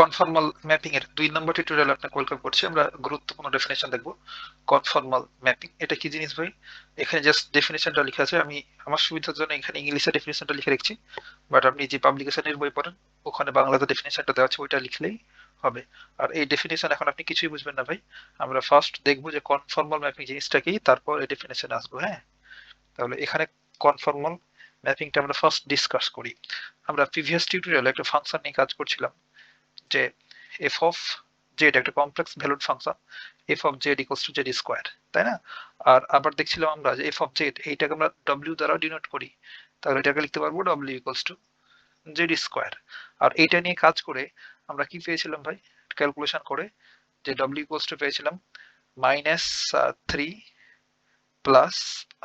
Conformal mapping এর দুই নম্বর tutorial আপনাকে ওয়েলকাম করছি। আমরা গুরুত্বপূর্ণ ডেফিনেশন দেখব। কনফর্মাল ম্যাপিং এটা কি জিনিস ভাই? এখানে জাস্ট ডেফিনেশনটা লেখা আছে। আমি আমার সুবিধার জন্য এখানে ইংলিশে ডেফিনেশনটা লিখে রেখেছি। বাট আপনি যে পাবলিকেশনের বই পড়েন, ওখানে বাংলাতে ডেফিনেশনটা দেওয়া আছে, ওইটা লিখলেই হবে। আর এই ডেফিনেশন এখন আপনি কিছুই বুঝবেন না ভাই। আমরা ফার্স্ট দেখব যে কনফর্মাল ম্যাপিং জিনিসটা কি, তারপর এই ডেফিনেশন আসব হ্যাঁ? তাহলে এখানে কনফর্মাল ম্যাপিংটা আমরা ফার্স্ট ডিসকাস করি। আমরা প্রিভিয়াস টিউটোরিয়ালে একটা ফাংশন নিয়ে কাজ করছিলাম। যে এফ অফ জেড একটা complex valued function F of Z equals to Z square তাই না? আর আবার দেখছিলাম আমরা যে এফ অফ জেড এইটাকে আমরা ডব্লিউ দ্বারা ডিনোট করি, তাহলে এটাকে লিখতে পারব W equals to Z square আর এইটা নিয়ে কাজ করে আমরা কি পেয়েছিলাম ভাই? ক্যালকুলেশন করে যে ডব্লিউ ইকোয়ালস টু পেয়েছিলাম minus three plus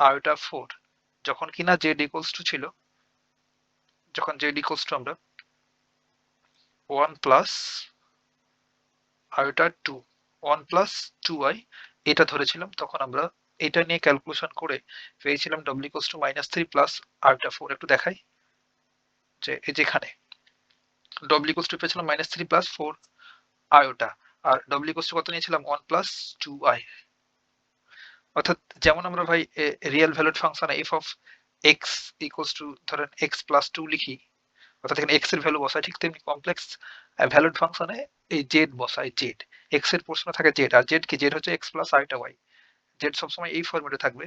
iota four যখন কিনা জেড ইকোয়ালস টু ছিল, যখন জেড ইকোয়ালস টু আমরা ওয়ান প্লাস আর এটা two one plus two i এটা ধরেছিলাম, তখন আমরা এটা নিয়ে ক্যালকুলেশন করে পেয়েছিলাম W equals to minus three plus আরটা ফোর একটু দেখাই, যে যেখানে ডব্লিউ কোস টু পেয়েছিলাম minus three plus four iota R W cos to কত নিয়েছিলাম? ওয়ান প্লাস টু আই অর্থাৎ যেমন আমরা ভাই real valued function F of X equals to ধরেন এক্স প্লাস টু লিখি অর্থাৎ এখানে এক্সের ভ্যালু বসায়, ঠিক তেমনি কমপ্লেক্স ভ্যালুড ফাংশনে এই জেড বসায় জেড এক্সের থাকে জেড আর জেড কি? জেড হচ্ছে এক্স প্লাস ওয়াই জেড সবসময় এই থাকবে।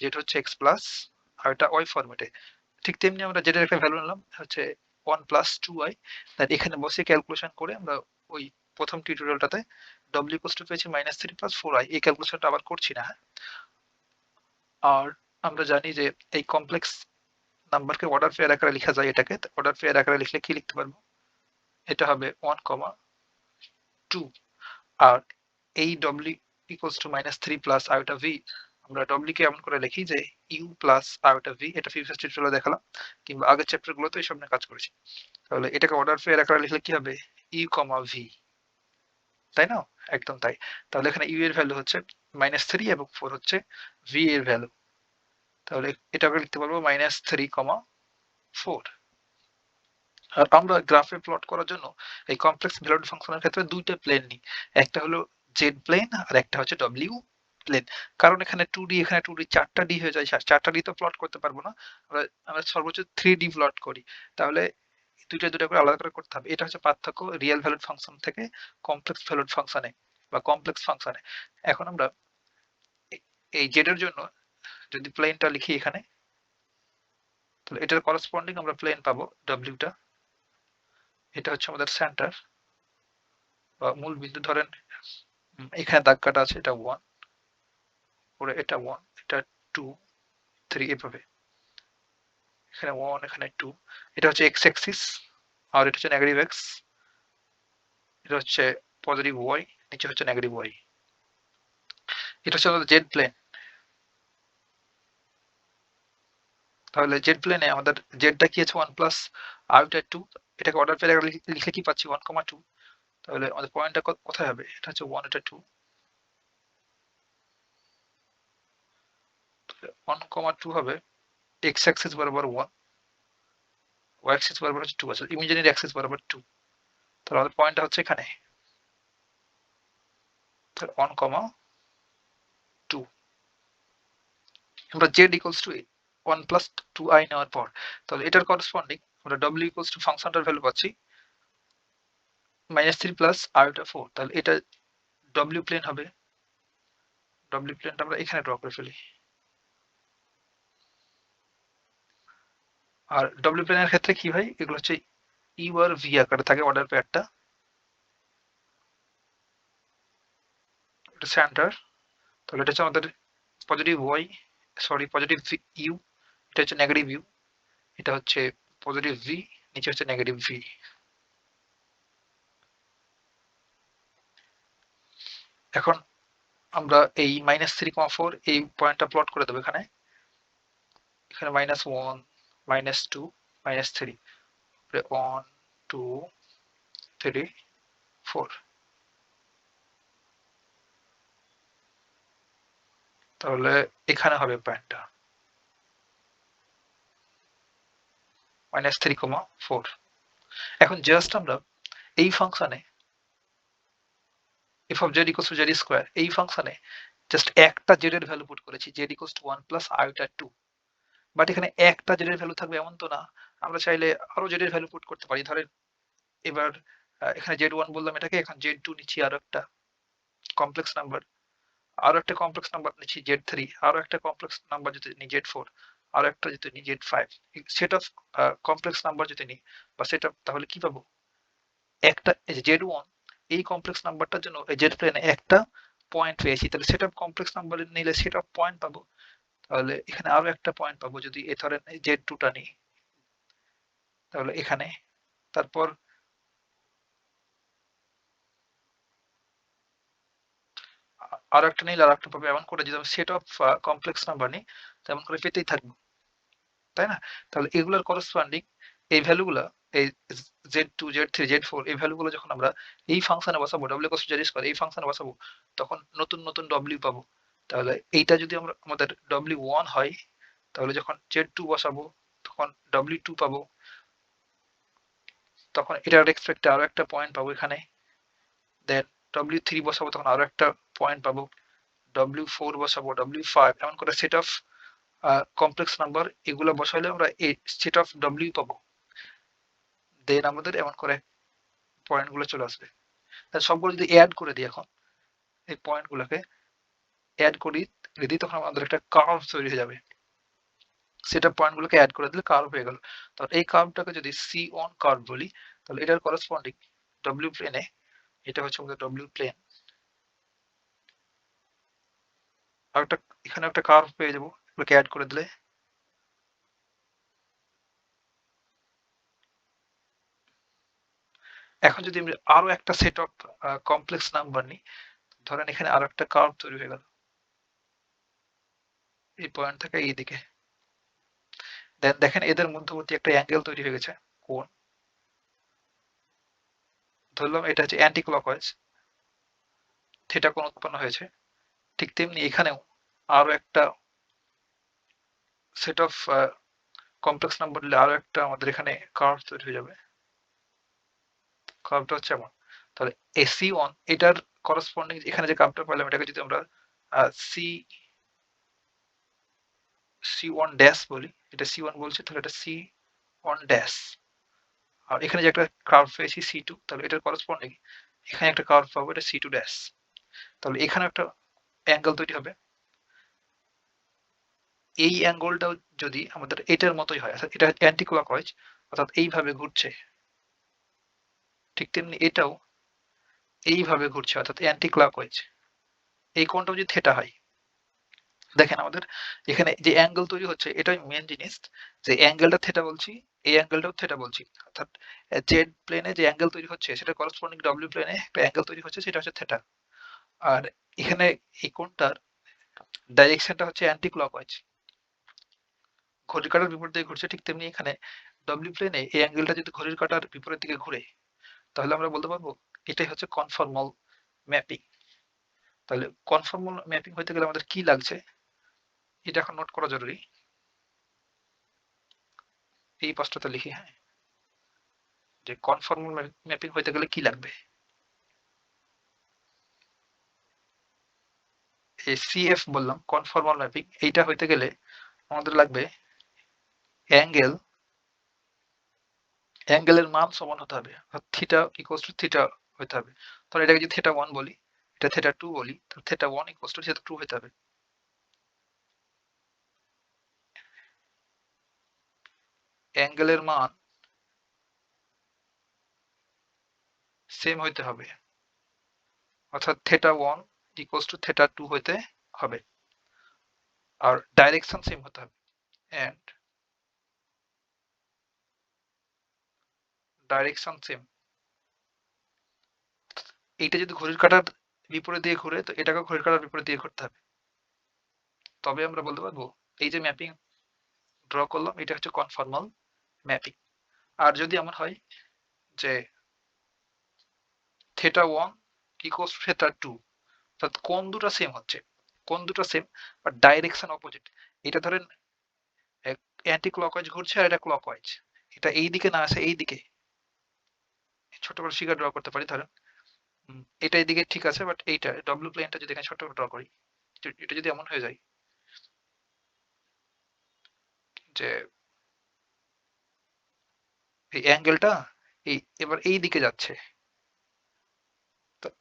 জেড হচ্ছে এক্স প্লাস ওয়াই ঠিক তেমনি আমরা একটা ভ্যালু নিলাম, হচ্ছে ওয়ান প্লাস টু তাই এখানে বসে ক্যালকুলেশন করে আমরা ওই প্রথম টিউটোরিয়ালটাতে ডব্লিউ কোস্ট পেয়েছি minus three plus four I এই ক্যালকুলেশনটা আবার করছি না হ্যাঁ? আর আমরা জানি যে এই কমপ্লেক্স নাম্বারকে অর্ডার পেয়ার আকারে লেখা যায় এটাকে। অর্ডার পেয়ার আকারে লিখলে কি লিখতে পারব? এটা হবে ওয়ান কমা টু আর এই W equals to minus three plus iota V আমরা ডব্লিউ কে এমন করে লিখি যে ইউ প্লাস আয়োটা ভি এটা ফিফথ টিউটোরিয়ালে দেখালাম, কিংবা আগের চ্যাপ্টার গুলোতে এইসব নিয়ে কাজ করেছি। তাহলে এটাকে অর্ডার পেয়ার আকারে লিখলে কি হবে? ইউ কমা ভি তাই না? একদম তাই। তাহলে এখানে ইউ এর ভ্যালু হচ্ছে মাইনাস থ্রি এবং ফোর হচ্ছে ভি এর ভ্যালু তাহলে এটাকে লিখতে পারব মাইনাস থ্রি কমা ফোর আর আমরা গ্রাফে প্লট করার জন্য এই কমপ্লেক্স ভ্যালুড ফাংশনের ক্ষেত্রে দুইটা প্লেন নিই। একটা হলো জেড প্লেন আর একটা হচ্ছে ডব্লিউ প্লেন কারণ এখানে টু ডি এখানে টু ডি চারটা ডি হয়ে যায়। চারটা ডি তো প্লট করতে পারব না। আমরা আমরা সর্বোচ্চ থ্রি ডি প্লট করি। তাহলে দুইটা দুটো করে আলাদা করে করতে হবে। এটা হচ্ছে পার্থক্য রিয়েল ভ্যালুড ফাংশন থেকে কমপ্লেক্স ভ্যালুড ফাংশনে বা কমপ্লেক্স ফাংশনে এখন আমরা এই জেড এর জন্য যদি প্লেনটা লিখি এখানে, তাহলে এটার করসপন্ডিং আমরা প্লেন পাবো ডব্লিউটা এটা হচ্ছে আমাদের সেন্টার বা মূল বিন্দু ধরেন এখানে দাগ কাটা আছে, এটা ওয়ান পরে এটা ওয়ান এটা টু থ্রি এভাবে। এখানে ওয়ান এখানে টু এটা হচ্ছে এক্স এক্সিস আর এটা হচ্ছে নেগেটিভ এক্স এটা হচ্ছে পজিটিভ ওয়াই নিচে হচ্ছে নেগেটিভ ওয়াই এটা হচ্ছে আমাদের জেড প্লেন তাহলে জেড প্লেনে আমাদের জেডটা কি আছে ওয়ান প্লাস আউটার টু এটাকে অর্ডার পেয়ে লিখে কি পাচ্ছি? ওয়ান কমা টু তাহলে আমাদের পয়েন্টটা কোথায় হবে? এটা হচ্ছে ওয়ান এটা টু ওয়ান কমা টু হবে এক্স অ্যাক্সিস বরাবর ওয়ান ওয়াই অ্যাক্সিস বরাবর হচ্ছে টু আছে। ইমাজিনারি অ্যাক্সিস বরাবর টু তাহলে আমাদের পয়েন্টটা হচ্ছে এখানে। ওয়ান কমা টু আমরা Z equals to one plus two I নেওয়ার পর তাহলে এটার করসপন্ডিং আমরা ডব্লিউ ইকুয়ালস টু ফাংশনটার ভ্যালু পাচ্ছি মাইনাস থ্রি প্লাস আইটা ফোর তাহলে এটা ডব্লিউ প্লেন হবে ডব্লিউ প্লেনটা আমরা এখানে ড্র করে ফেলি। আর ডব্লিউ প্লেনের ক্ষেত্রে কি ভাই? এগুলো হচ্ছে ইউ আর ভি আকারে থাকে অর্ডার পেয়ারটা এটা সেন্টার তাহলে এটা হচ্ছে আমাদের positive Y sorry positive U এটা হচ্ছে নেগেটিভ ইউ এটা হচ্ছে পজিটিভ ভি নিচে হচ্ছে নেগেটিভ ভি এখন আমরা এই মাইনাস থ্রি কমা ফোর এই পয়েন্টটা প্লট করে দেবো এখানে। এখানে minus one minus two minus three one two three four তাহলে এখানে হবে পয়েন্টটা মাইনাস থ্রি কমা ফোর। এখন জাস্ট আমরা এই ফাংশনে F of Z equals to Z square এই ফাংশনে জাস্ট একটা জেড এর ভ্যালু পুট করেছি Z equals to one plus আইটা টু বাট এখানে একটা জেড এর ভ্যালু থাকবে এমন তো না, আমরা চাইলে আরও জেড এর ভ্যালু পুট করতে পারি। ধরেন এবার এখানে জেড ওয়ান বললাম এটাকে, এখন জেড টু নিচ্ছি আরও একটা কমপ্লেক্স নাম্বার আরও একটা কমপ্লেক্স নাম্বার নিচ্ছি জেড থ্রি আরও একটা কমপ্লেক্স নাম্বার যদি নিই জেড ফোর আরও একটা যদি নিই Z five set of complex number যদি নিই, বা সেট অফ তাহলে কি পাবো? একটা জেড ওয়ান এই কমপ্লেক্স নাম্বারটার জন্য এই জেড প্লেনে একটা পয়েন্ট পেয়েছি। তাহলে সেট অফ কমপ্লেক্স নাম্বার নিলে সেট অফ পয়েন্ট পাবো। তাহলে এখানে আরও একটা পয়েন্ট পাবো যদি এ ধরেন জেড টুটা নিই। তাহলে এখানে, তারপর আরও একটা নিলে আর একটা পাবো। এমন করে যদি আমি সেট অফ কমপ্লেক্স নাম্বার নিই তেমন করে পেতেই থাকব। তাই না? তাহলে এগুলোর করসপন্ডিং এই ভ্যালুগুলো এই Z two Z three Z four এই ভ্যালুগুলো যখন আমরা এই ফাংশনে বসাবো ডব্লিউ কস জেড স্কোয়ার এই ফাংশনে বসাবো, তখন নতুন নতুন ডব্লিউ পাবো। তাহলে এইটা যদি আমরা, আমাদের ডব্লিউ ওয়ান হয়, তাহলে যখন জেড টু বসাবো, তখন ডব্লিউ টু পাবো। তখন এটার রেসপেক্টে আরও একটা পয়েন্ট পাবো এখানে। দেন ডব্লিউ থ্রি বসাবো, তখন আরও একটা পয়েন্ট পাবো। ডব্লিউ ফোর বসাবো ডব্লিউ ফাইভ এমন করে সেট অফ কমপ্লেক্স নাম্বার এগুলো বসাইলে আমরা এই সেট অফ ডব্লিউ পাবো। দেন আমাদের এমন করে পয়েন্টগুলো চলে আসবে। সবগুলো যদি অ্যাড করে দিই এখন, এই পয়েন্ট গুলোকে অ্যাড করি দিই তখন আমাদের একটা কার্ভ তৈরি হয়ে যাবে। সেটা পয়েন্ট গুলোকে অ্যাড করে দিলে কার্ভ হয়ে গেল। তাহলে এই কার্ভটাকে যদি সি অন কার্ভ বলি, তাহলে এটার করসপন্ডিং ডব্লিউ প্লেনে এটা হচ্ছে আমাদের ডব্লিউ প্লেন আর একটা এখানে একটা কার্ভ পেয়ে যাব। এগুলোকে অ্যাড করে দিলে। এখন যদি আমরা আরও একটা সেট অফ কমপ্লেক্স নাম্বার নিই, ধরেন এখানে আরও একটা কার্ভ তৈরি হয়ে গেল। এই পয়েন্ট থেকে এই দিকে। দেন দেখেন এদের মধ্যবর্তী একটা অ্যাঙ্গেল তৈরি হয়ে গেছে কোন ধরলাম এটা হচ্ছে অ্যান্টি ক্লকওয়াইজ থিটা কোণ উৎপন্ন হয়েছে। ঠিক তেমনি এখানেও আরও একটা সেট অফ কমপ্লেক্স নাম্বার দিলে আরও একটা আমাদের এখানে কার্ভ তৈরি হয়ে যাবে। কার্ভটা হচ্ছে এমন। তাহলে এসি ওয়ান এটার করসপন্ডিং এখানে যে কার্ভটা পেলাম এটাকে যদি আমরা সি সি ওয়ান ড্যাশ বলি, এটা সি ওয়ান বলছে, তাহলে এটা সি ওয়ান ড্যাশ আর এখানে যে একটা কার্ভ পেয়েছি সি টু তাহলে এটার করসপন্ডিং এখানে একটা কার্ভ পাবো, এটা সি টু ড্যাশ তাহলে এখানে একটা অ্যাঙ্গেল তৈরি হবে। এই অ্যাঙ্গেলটাও যদি আমাদের এটার মতোই হয়, অর্থাৎ এটা অ্যান্টি ক্লকওয়াইজ অর্থাৎ এইভাবে ঘুরছে, ঠিক তেমনি এটাও এইভাবে ঘুরছে, অর্থাৎ অ্যান্টি ক্লকওয়াইজ এই কোণটাও যদি থেটা হয়, দেখেন আমাদের এখানে যে অ্যাঙ্গেল তৈরি হচ্ছে, এটাই মেন জিনিস, যে অ্যাঙ্গেলটা থেটা বলছি, এই অ্যাঙ্গেলটাও থেটা বলছি, অর্থাৎ জেড প্লেনে যে অ্যাঙ্গেল তৈরি হচ্ছে, সেটা করসপন্ডিং ডব্লিউ প্লেনে একটা অ্যাঙ্গেল তৈরি হচ্ছে, সেটা হচ্ছে থেটা আর এখানে এই কোণটার ডাইরেকশনটা হচ্ছে অ্যান্টি ক্লকওয়াইজ ঘড়ির কাঁটার বিপরীত দিকে ঘুরছে, ঠিক তেমনি এখানে ডব্লিউ প্লেনে এই অ্যাঙ্গেলটা যদি ঘড়ির কাঁটার বিপরীত দিকে ঘুরে, তাহলে আমরা বলতে পারব এটাই হচ্ছে কনফর্মাল ম্যাপিং তাহলে কনফর্মাল ম্যাপিং হইতে গেলে আমাদের কি লাগছে? এটা এখন নোট করা জরুরি। এই পাঁচটাতে লিখি হ্যাঁ? যে কনফর্মাল ম্যাপিং হইতে গেলে কি লাগবে? সিএফ বললাম কনফর্মাল ম্যাপিং এইটা হইতে গেলে আমাদের লাগবে অ্যাঙ্গেল, অ্যাঙ্গেলের মান সমান হতে হবে। থিটা ইকুয়ালস টু থিটা হইতে হবে। তাহলে এটাকে যদি থিটা ওয়ান বলি, এটা থিটা টু বলি, তাহলে theta one equals to theta two হইতে হবে। অ্যাঙ্গেলের মান সেম হইতে হবে। অর্থাৎ theta one equals to theta two হইতে হবে। আর ডাইরেকশন সেম হতে হবে। অ্যান্ড ডাইরেকশন সেম এইটা যদি ঘড়ির কাঁটার বিপরীত দিয়ে ঘুরে, তো এটাকে ঘড়ির কাঁটার বিপরীত দিয়ে ঘুরতে হবে। তবে আমরা বলতে পারব, এই যে ম্যাপিং ড্র করলাম, এটা হচ্ছে কনফর্মাল ম্যাপিং আর যদি এমন হয় যে theta one equals theta two অর্থাৎ কোন দুটো সেম হচ্ছে? কোন দুটো সেম বাট ডাইরেকশন অপোজিট এটা ধরেন অ্যান্টি ক্লকওয়াইজ ঘুরছে আর এটা ক্লকওয়াইজ এটা এই দিকে না আসে এই দিকে ছোট করে ফিগার ড্র করতে পারি, ধরেন। এটা এদিকে ঠিক আছে বাট এইটা ডব্লিউ প্লেনটা যদি এখানে ছোট করে ড্র করি, এটা যদি এমন হয়ে যায় যে এই অ্যাঙ্গেলটা এই, এবার এই দিকে যাচ্ছে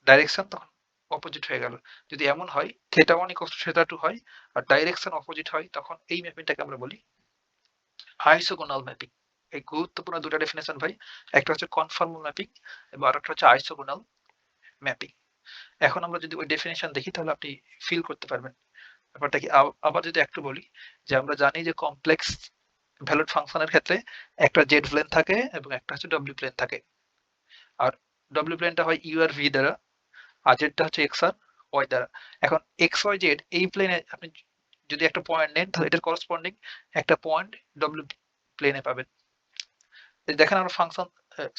ডাইরেকশন তখন অপোজিট হয়ে গেল। যদি এমন হয় theta one equals theta two হয়, আর ডাইরেকশন অপোজিট হয়, তখন এই ম্যাপিংটাকে আমরা বলি আইসোগোনাল ম্যাপিং এই গুরুত্বপূর্ণ দুটো ডেফিনেশন ভাই। একটা হচ্ছে কনফর্মাল ম্যাপিং এবং আরেকটা হচ্ছে আইসোগোনাল ম্যাপিং এখন আমরা যদি ওই ডেফিনেশন দেখি, তাহলে আপনি ফিল করতে পারবেন। ব্যাপারটা কি? আবার যদি একটু বলি যে আমরা জানি যে কমপ্লেক্স ভ্যালুড ফাংশনের ক্ষেত্রে একটা জেড প্লেন থাকে এবং একটা হচ্ছে ডব্লিউ প্লেন থাকে। আর ডব্লিউ প্লেনটা হয় ইউ আর ভি দ্বারা, আর জেডটা হচ্ছে এক্স আর ওয়াই দ্বারা। এখন এক্স ওয়াই জেড এই প্লেনে আপনি যদি একটা পয়েন্ট নেন, তাহলে এটার করসপন্ডিং একটা পয়েন্ট ডব্লিউ প্লেনে পাবেন। দেখেন আমরা ফাংশন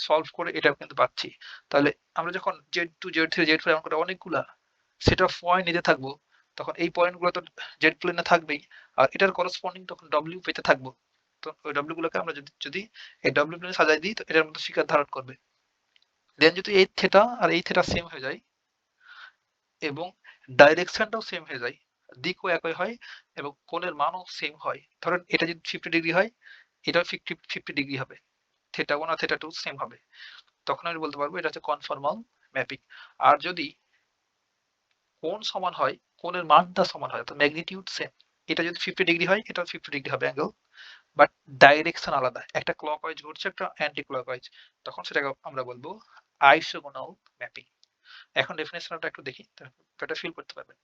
সলভ করে এটা কিন্তু পাচ্ছি। তাহলে আমরা যখন Z two Z three Z four এমন করে অনেকগুলা সেট অফ পয়েন্ট নিতে থাকব, তখন এই পয়েন্টগুলো তো জেড প্লেনে থাকবেই। আর এটার করসপন্ডিং তখন ডব্লিউ পেতে থাকব। তো ওই ডব্লিউ গুলোকে আমরা যদি যদি এই ডব্লিউ প্লেনে সাজাই দিই, তো এটার মধ্যে শিকার ধারণ করবে। দেন যদি এই থেটা আর এই থেটা সেম হয়ে যায়, এবং ডাইরেকশনটাও সেম হয়ে যায়, দিকও একই হয়, এবং কোণের মানও সেম হয়। ধরেন এটা যদি ফিফটি ডিগ্রি হয়, এটাও ফিফটি ফিফটি ডিগ্রি হবে। থেটা ওয়ান আর থেটা টু সেম হবে। তখন আমি বলতে পারব এটা হচ্ছে কনফর্মাল ম্যাপিং আর যদি কোণ সমান হয়, কোণের মানটা সমান হয় তো ম্যাগনিটিউড সেম এটা যদি ফিফটি ডিগ্রি হয় এটা ফিফটি ডিগ্রি হবে অ্যাঙ্গেল বাট ডাইরেকশন আলাদা। একটা ক্লকওয়াইজ ঘুরছে একটা অ্যান্টি ক্লকওয়াইজ তখন সেটাকে আমরা বলব আইসোগোনাল ম্যাপিং এখন ডেফিনেশনটা একটু দেখি এটা ফিল করতে পারবেন।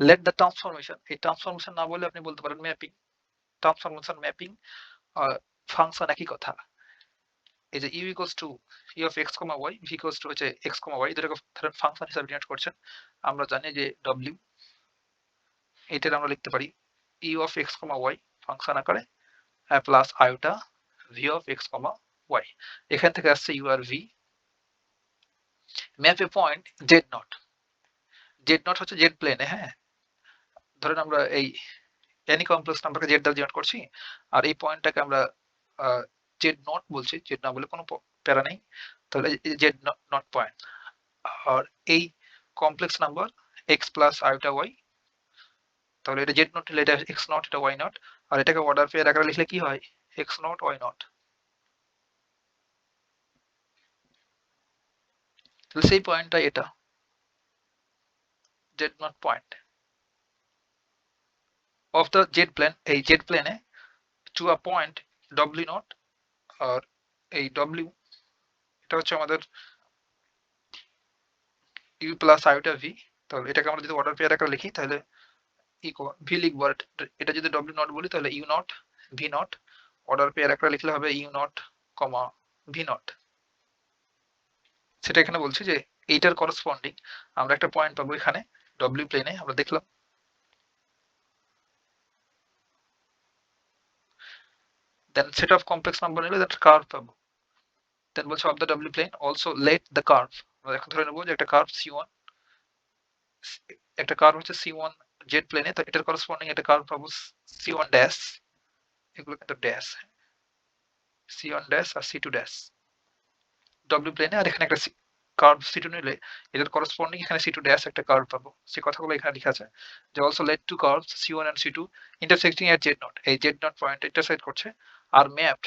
লেট দ্য ট্রান্সফরমেশন এই ট্রান্সফরমেশন না বলে আপনি বলতে পারেন ম্যাপিং ট্রান্সফরমেশন ম্যাপিং ফাংশন একই কথা। এই যে U equals to U of X comma Y V equals to হচ্ছে এক্স কমা ওয়াই দুটোকে ফাংশন হিসাবে ডিনোট করছেন। আমরা জানি যে ডব্লিউ এটার আমরা লিখতে পারি U of X comma Y function আকারে প্লাস আইটা V of X comma Y এখান থেকে আসছে U R V map a point Z naught Z naught হচ্ছে জেড প্লেনে হ্যাঁ? ধরেন আমরা এই এনি কমপ্লেক্স নাম্বারকে জেড দ্বারা ডিনোট করছি, আর এই পয়েন্টটাকে আমরা জেড নট বলছি জেড না বলে কোনো প- প্যারা নেই, তাহলে জেড নট পয়েন্ট আর এই কমপ্লেক্স নাম্বার এক্স প্লাস আইটা ওয়াই তাহলে এটা জেড নট এটা এক্স নট এটা ওয়াই নট আর এটাকে অর্ডার পেয়ার আকারে লিখলে কি হয়? এক্স নট ওয়াই নট তাহলে সেই পয়েন্টটা এটা Z naught point of the Z plane এই জেড প্লেনে to a point W naught আর এই ডব্লিউ এটা হচ্ছে আমাদের ইউ প্লাস আইটা ভি তাহলে এটাকে আমরা যদি অর্ডার পেয়ার আকারে লিখি, তাহলে ইকো ভি লিখব, আর এটা যদি ডব্লিউ নট বলি, তাহলে U naught V naught order pair আকারে লিখলে হবে U naught comma V naught সেটা এখানে বলছি যে, এইটার করসপন্ডিং আমরা একটা পয়েন্ট পাবো এখানে ডব্লিউ প্লেনে আমরা দেখলাম then set of complex number নিলে একটা কার্ভ পাবো। দেন বলছে of the W plane also let the curve এখন ধরে নেব যে একটা কার্ভ সি ওয়ান একটা কার্ভ হচ্ছে সি ওয়ান জেড প্লেনে তো এটার করসপন্ডিং একটা কার্ভ পাবো সি ওয়ান ড্যাশ এগুলো কিন্তু ড্যাশ সি ওয়ান ড্যাশ আর সি টু ড্যাশ ডব্লিউ প্লেনে আর এখানে একটা কার্ভ সি টু নিলে এটার করসপন্ডিং এখানে সি টু ড্যাশ একটা কার্ভ পাবো। সে কথাগুলো এখানে লেখা আছে। যে also let two curves C one and C two intersecting at Z naught এই জেড নট পয়েন্ট ইন্টারসেক্ট করছে। আর ম্যাপড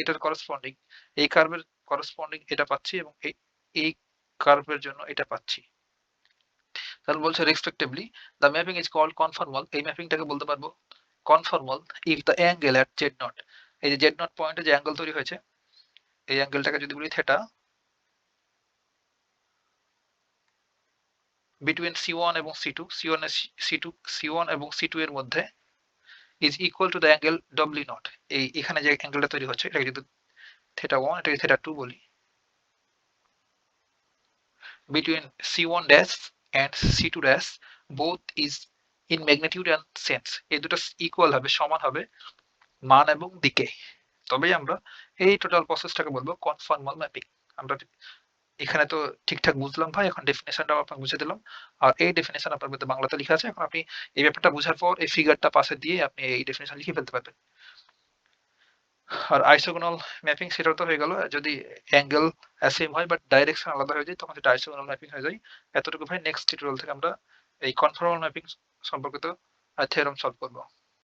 এটার করসপন্ডিং এই কার্ভের করসপন্ডিং এটা পাচ্ছি এবং এই কার্ভের জন্য এটা পাচ্ছি। তাহলে বলছে respectively the mapping is called conformal এই ম্যাপিংটাকে বলতে পারব conformal if the angle at Z naught এই যে জেড নট পয়েন্টে যে অ্যাঙ্গেল তৈরি হয়েছে, এই অ্যাঙ্গেলটাকে যদি বলি থেটা বিটুইন সি ওয়ান এবং C two C one C two C one এবং সি টু এর মধ্যে is equal to the angle W naught এই এখানে যে অ্যাঙ্গেলটা তৈরি হচ্ছে, এটাকে যদি থেটা ওয়ান এটাকে থেটা টু বলি, between C1 dash and C2 dash, both is in magnitude and sense. এই দুটো ইকুয়াল হবে, সমান হবে মান এবং দিকে। তবেই আমরা এই টোটাল প্রসেসটাকে বলব কনফর্মাল ম্যাপিং আমরা এখানে তো ঠিকঠাক বুঝলাম ভাই, এখন ডেফিনেশনটাও আপনাকে বুঝে দিলাম। আর এই ডেফিনেশন আপনার মধ্যে বাংলাতে লেখা আছে, এখন আপনি এই ব্যাপারটা বোঝার পর এই ফিগারটা পাশে দিয়ে আপনি এই ডেফিনেশন লিখে ফেলতে পারবেন। আর আইসোগোনাল ম্যাপিং সেটাও তো হয়ে গেল। যদি অ্যাঙ্গেল সেম হয় বাট ডাইরেকশন আলাদা হয়ে যায়, তখন সেটা আইসোগোনাল ম্যাপিং হয়ে যায়। এতটুকু ভাই নেক্সট টিউটোরিয়াল থেকে আমরা এই কনফর্মাল ম্যাপিং সম্পর্কিত থিওরাম সলভ করব।